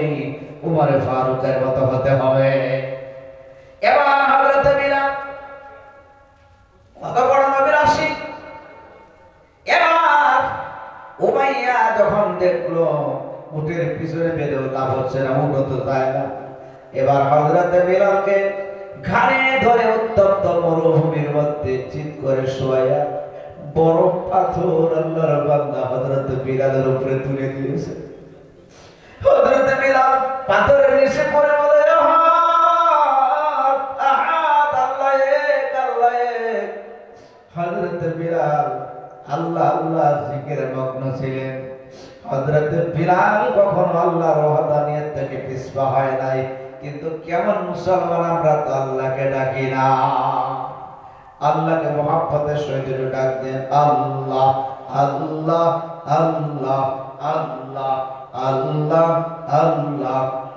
তুমি উমরে ফারুকের মতো হতে হবে। এবার হযরতে বিলাল কত বড় নবীর আশিক এবার উমাইয়া যখন দেখল উটের পিছনে বেঁধেও লাভ হচ্ছে না উঠ তো যায় না। এবার হজরতে বিলালকে ঘাড়ে ধরে উত্তপ্ত মরুভূমির মধ্যে চিত করে শোয়াইয়া বড় পাথর আল্লাহর বান্দা হজরতে বিলালের উপরে তুলে দিয়েছে। বিলাল পাথরের নিচে পড়ে বলে এক। বিলাল আল্লাহ আল্লাহ জিকিরে মগ্ন ছিলেন। হযরত বিলাল কখনো আল্লাহর ওয়াহদানিয়ত থেকে পিছপা হয় নাই। কিন্তু কেমন মুসলমান আমরা তো আল্লাহকে ডাকি না। আল্লাহকে মহাব্বতের সহিত ডাক দেন, আল্লাহ আল্লাহ আল্লাহ আল্লাহ আল্লাহ আল্লাহ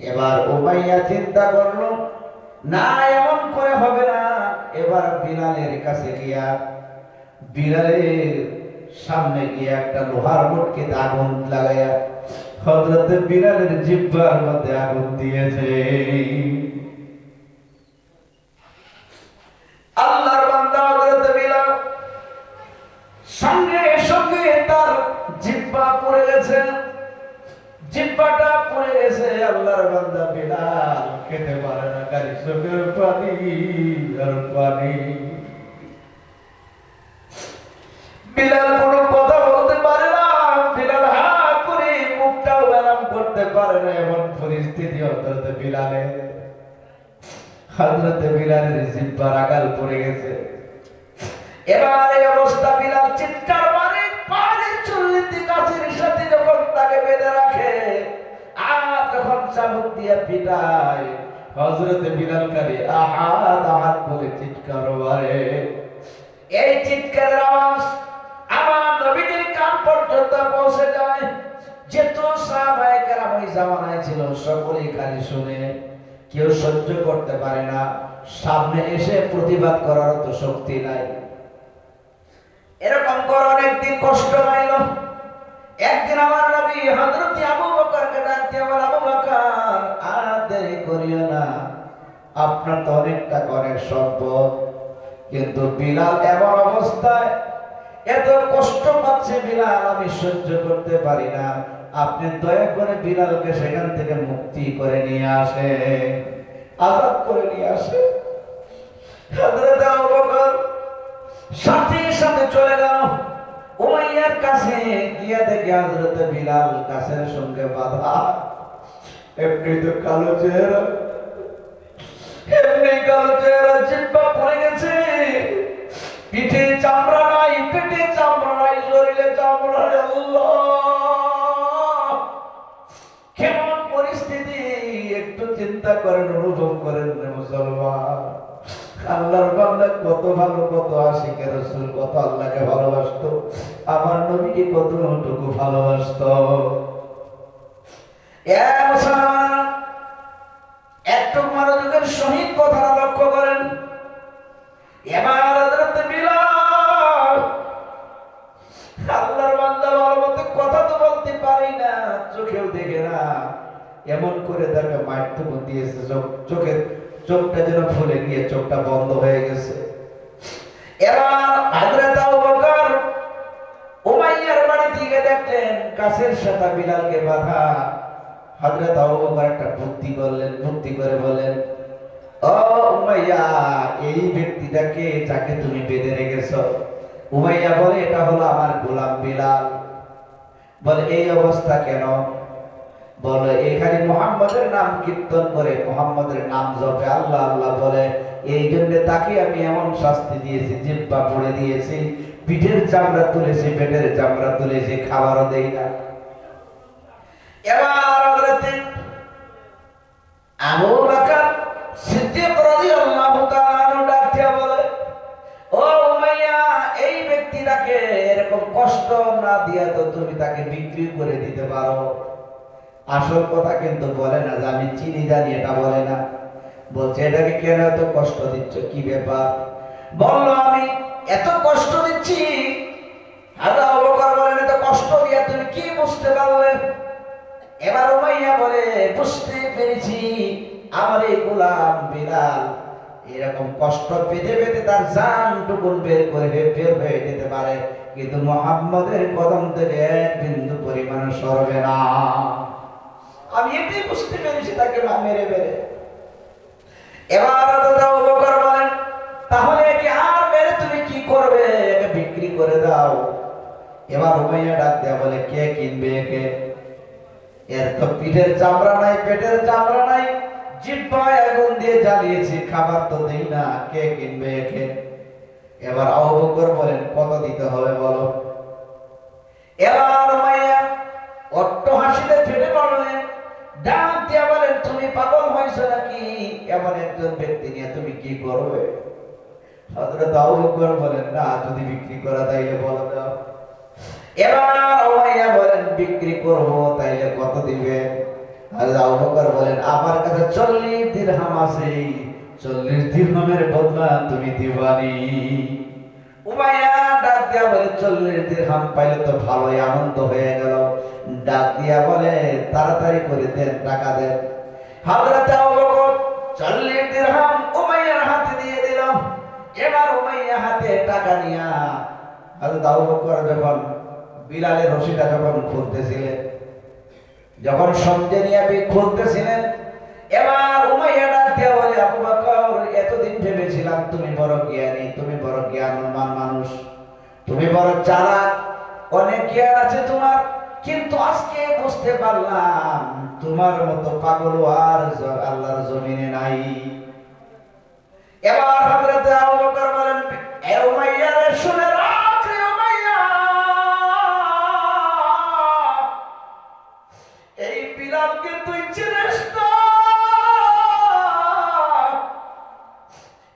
এবার উমাইয়া চিন্তা করল, না, এমন করে হবে না। এবার বিলালের কাছে গিয়া, বিলালের সামনে গিয়ে একটা লোহার মুটকে আগুন লাগাইয়া হযরত বিলালের জিহ্বার মধ্যে আগুন দিয়েছে আল্লাহর বান্দা হযরত বিলাল সঙ্গে সঙ্গে তার জিহ্বা পড়ে গেছে। জিহ্বাটা পড়ে গেছে, আল্লাহর বান্দা বিলাল খেতে পারে না, খালি চোখের পানি আর পানি। বিলাল কোনো কথা বলতে পারে না, বিলাল হা করে মুখটাও ব্যায়াম করতে পারে না, এমন পরিস্থিতি অন্তত বিলালের। হযরত বিলালের জিহ্বার আগাল পড়ে গেছে। এবার অবস্থা বিলাল চিৎকার মারে পায়ের চুল্লিতে গাছের সাথে যখন তাকে বেঁধে রাখে, আর যখন চাবুক দিয়ে পিটায়। হযরত বিলাল কারি আহাদ আহাদ বলে চিৎকার মারে। এই চিৎকারের আওয়াজ আমার নবীদের কান পর্যন্ত পৌঁছে যায়। যেহেতু সাহাবায়ে কেরাম ওই জামানায় ছিল, সকলেই খালি শুনে, কেউ সহ্য করতে পারে না। সামনে এসে প্রতিবাদ করার তো শক্তি নাই। এরকম করে, অনেকদিন কষ্ট পাইল। একদিন আমার নবী হযরত আবু বকরকে ডাক দিয়ে বলে, আবু বকর, আর দেরি করিও না। আপনার তো অনেক টাকা অনেক সম্পদ। কিন্তু বিলাল এমন অবস্থায়, এত কষ্ট পাচ্ছে বিলাল, আমি সহ্য করতে পারি না। আপনি দয়া করে বিলালকে সেখান থেকে মুক্তি করে নিয়ে আসে আজাদ করে নিয়ে আসে হযরত আবু বকর সাথে সাথে চলে গেল। উমাইয়ার কাছে গিয়া দেখে হযরত বিলাল কাছের সঙ্গে বাধা। এমনি তো কালো চেহারা। এমনি কালো চেহারা, জিব্বা পড়ে গেছে। পিঠে চামড়া নাই, পেটে চামড়া নাই, শরীরে চামড়া কেমন পরিস্থিতি, একটু চিন্তা করেন, অনুভব করেন মুসলমান। আল্লাহর বান্দা কত ভালো, কত আশিকে রাসূল, কত আল্লাহকে ভালোবাসতো। আমার নবীকে কতটুকু ভালোবাসতো। সহিত লক্ষ্য করেন। আল্লাহর বান্দা মতো কথা তো বলতে পারি না, চোখেও দেখে না। এমন করে তাকে মাইটুকু দিয়েছে, চোখ- চোখের চোখটা যেন ফুলে গিয়ে চোখটা বন্ধ হয়ে গেছে। উমাইয়ার বাড়ি থেকে দেখলেন, কাছের সাথে বাধা। একটা করলেন করে বলেন ও উমাইয়া, এই ব্যক্তিটাকে যাকে তুমি বেঁধে রেখেছো? উমাইয়া বলে, এটা হলো আমার গোলাম বিলাল। বলে, এই অবস্থা কেন? বলে এখানে মোহাম্মদের নাম কীর্তন করে, মোহাম্মদের নাম জপে আল্লাহ আল্লাহ বলে এই জন্য তাকে আমি এমন শাস্তি দিয়েছি, জিব্বা পড়ে দিয়েছি, পিঠের চামড়া তুলেছি, পেটের চামড়া তুলেছি, খাবারও দেই না। এবার এই ব্যক্তিটাকে এরকম কষ্ট না দিয়া তো তুমি তাকে বিক্রি করে দিতে পারো। আসল কথা কিন্তু বলে না, যে আমি চিনি, জানি, এটা বলে না। বলছে, এটাকে কেন এত কষ্ট দিচ্ছ? কি ব্যাপার? বলল, আমি এত কষ্ট দিচ্ছি। আল্লাহ বলেন, এত কষ্ট তুমি কি বুঝতে পারলে? এবার উমাইয়া বলে, বুঝতে পেরেছি, আমার এই গোলাম এরকম কষ্ট পেতে পেতে তার জান টুকুন বের করে বের হয়ে যেতে পারে। কিন্তু মোহাম্মদের কদম থেকে এক বিন্দু পরিমাণ সরবে না। আমি বুঝতে পেরেছি তাকে মেরে মেরে এবার বলেন, তাহলে একে আর মেরে তুমি কি করবে? একে বিক্রি করে দাও। এবার ডাক দেয়া বলে, কে কিনবে একে? এর তো পিঠের চামড়া নাই, পেটের চামড়া নাই। জিব্বায় আগুন দিয়ে জ্বালিয়েছি, খাবার তো দেই না, কে কিনবে একে? এবার আবু বলেন, কত দিতে হবে বলো? এবার করবে বলেন না, যদি বিক্রি করা তাইলে বলো দাও এবার বলেন, বিক্রি তাইলে কত দিবে আর বলেন, আমার কাছে 40 দিরহাম আছে 40 দিরহামের বদলা তুমি দিবানি। উমাইয়া ডাক দিয়া বলে 40 দিরহাম পাইলে তো ভালোই আনন্দ হয়ে গেল। ডাক দিয়া বলে, তাড়াতাড়ি করে দেন, টাকা দেন। হযরত আবু বকর 40 দিরহাম এবার উমাইয়া হাতে টাকা নিয়া হযরত আবু বকর যখন বিলালের রশিটা যখন খুলতেছিলেন, যখন সঞ্জয় নিয়ে আপনি খুলতেছিলেন, এবার উমাইয়া ডাক দিয়া বলে, আবু বকর, এতদিন ভেবেছিলাম তুমি বড় জ্ঞানী, তুমি বড় জ্ঞানমান মানুষ, তুমি বড় চালাক, অনেক জ্ঞান আছে তোমার, কিন্তু আজকে বুঝতে পারলাম তোমার মতো পাগল আর আল্লাহর জমিনে নাই। এবার হযরত আবু বলেন, এ উমাইয়া রে শুনে রাখ রে উমাইয়া। এই বিলালকে তুই চিনিস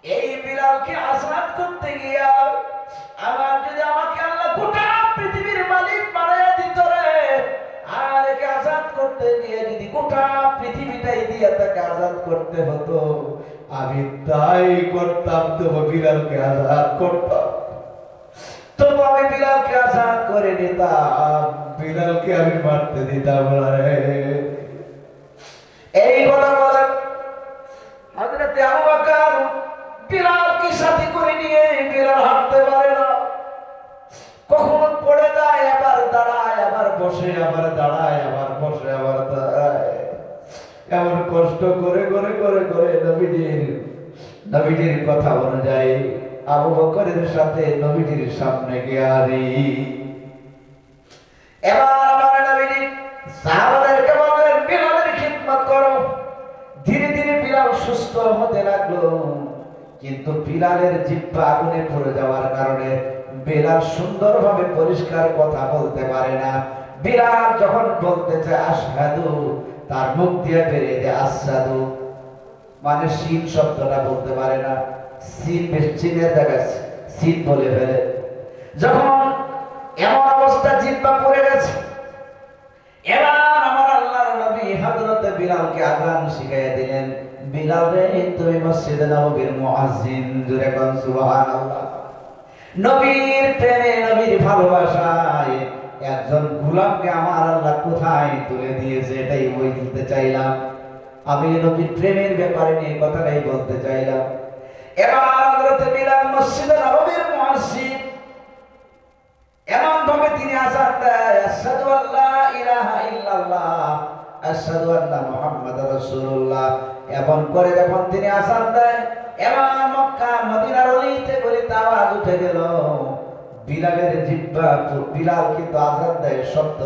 এই বিলালকে আসাদ করতে গিয়া আমার যদি আমাকে আল্লাহ গোটা পৃথিবীর মালিক বানায় দিত রে আর একে আজাদ করতে গিয়ে যদি গোটা পৃথিবীটাই দিয়ে তাকে আজাদ করতে হতো আমি তাই করতাম, তবু বিলালকে আজাদ করতাম। তবু আমি বিলালকে আজাদ করে নিতাম। বিলালকে আমি মারতে দিতাম রে এই কথা বলেন হযরতে আবু বকর বিলালকে সাথে করে নিয়ে বিলাল হাঁটতে পারে না কখনো পড়ে যায় আবার দাঁড়ায় আবার বসে আবার দাঁড়ায় আবার বসে আবার দাঁড়ায় এমন কষ্ট করে করে করে করে নবীজির নবীজির কথা অনুযায়ী আবু বকরের সাথে নবীজির সামনে গিয়ারি। এবার আমার নবীজি সাহাবাদেরকে বললেন বিলালের খিদমত করো। ধীরে ধীরে বিলাল সুস্থ হতে লাগল। কিন্তু বিলালের আগুনে পড়ে যাওয়ার কারণে বিলাল সুন্দরভাবে পরিষ্কার কথা বলতে পারে না। বিলাল যখন বলতে চায়, আশহাদু তার মুখ দিয়ে বেরিয়ে যায় আসাদু মানে শীত শব্দটা বলতে পারে না। সিন চিনের জায়গায় বলে ফেলে। যখন এমন অবস্থা জিব্বা পড়ে গেছে, এবার আমার আল্লাহর নবী হযরত বিলালকে আযান শিখাইয়া দিলেন, বিলাল রে, তুমি মসজিদে নববীর মুয়াজ্জিন, জুরে কোন সুবহানাল্লাহ। নবীর প্রেমে, নবীর ভালোবাসায় একজন গোলামকে আমার আল্লাহ কোথায় তুলে দিয়েছে এটাই বলতে চাইলাম। আমি নবীর প্রেমের ব্যাপারে নিয়ে কথাটাই বলতে চাইলাম। এমন করে যখন তিনি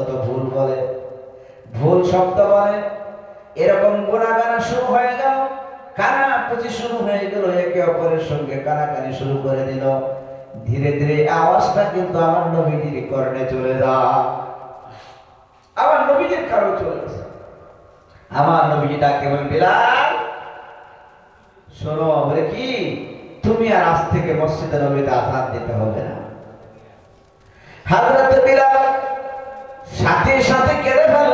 তো ভুল বলে। ভুল শব্দ বলে। এরকম গোনাগানা শুরু হয়ে গেল। কানাপুচি শুরু হয়ে গেল? একে অপরের সঙ্গে কানাকানি শুরু করে দিল। ধীরে ধীরে আওয়াজটা কিন্তু আমার নবীজির কর্ণে চলে যা আমার নবীজির কারও চলে আমার নবীজি ডাকে বলে, বিলাল, শোনো, বলে কি? তুমি আর আজ থেকে মসজিদে নবীতে আজান দিতে হবে না। হাজরত বিলাল সাথে সাথে কেঁদে ফেললেন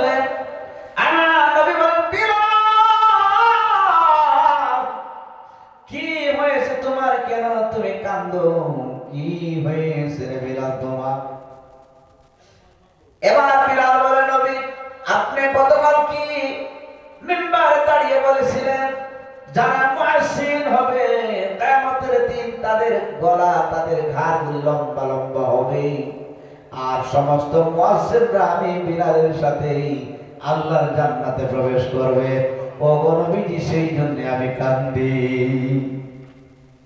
তাদের গলা, তাদের ঘাড়গুলি লম্বা লম্বা হবে। আর সমস্ত মুয়াজ্জিনরা আমি বিলালের সাথে আল্লাহর জান্নাতে প্রবেশ করবে। ও নবীজি সেই জন্য আমি কান্দি।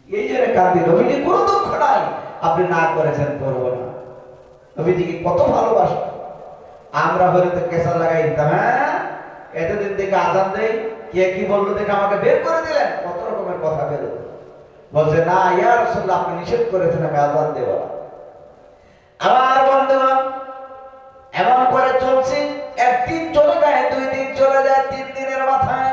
এই জন্য কান্দি নবীজি কোনো দুঃখ নাই। আপনি না করেছেন, করব না। নবীজিকে কত ভালোবাসা। আমরা হলে তো কেসা লাগাই দিতাম হ্যাঁ? এতদিন থেকে আজান দেই, কে কি বলল দেখে আমাকে বের করে দিলেন। কত রকমের কথা বেরো বলছে, না ইয়ার রাসূলুল্লাহ, আপনি নিষেধ করেছেন, আমি আজান দেব না। আমার বন্ধুগণ এমন করে চলছি, একদিন চলে যায়, দুই দিন চলে যায়, তিন দিনের মাথায়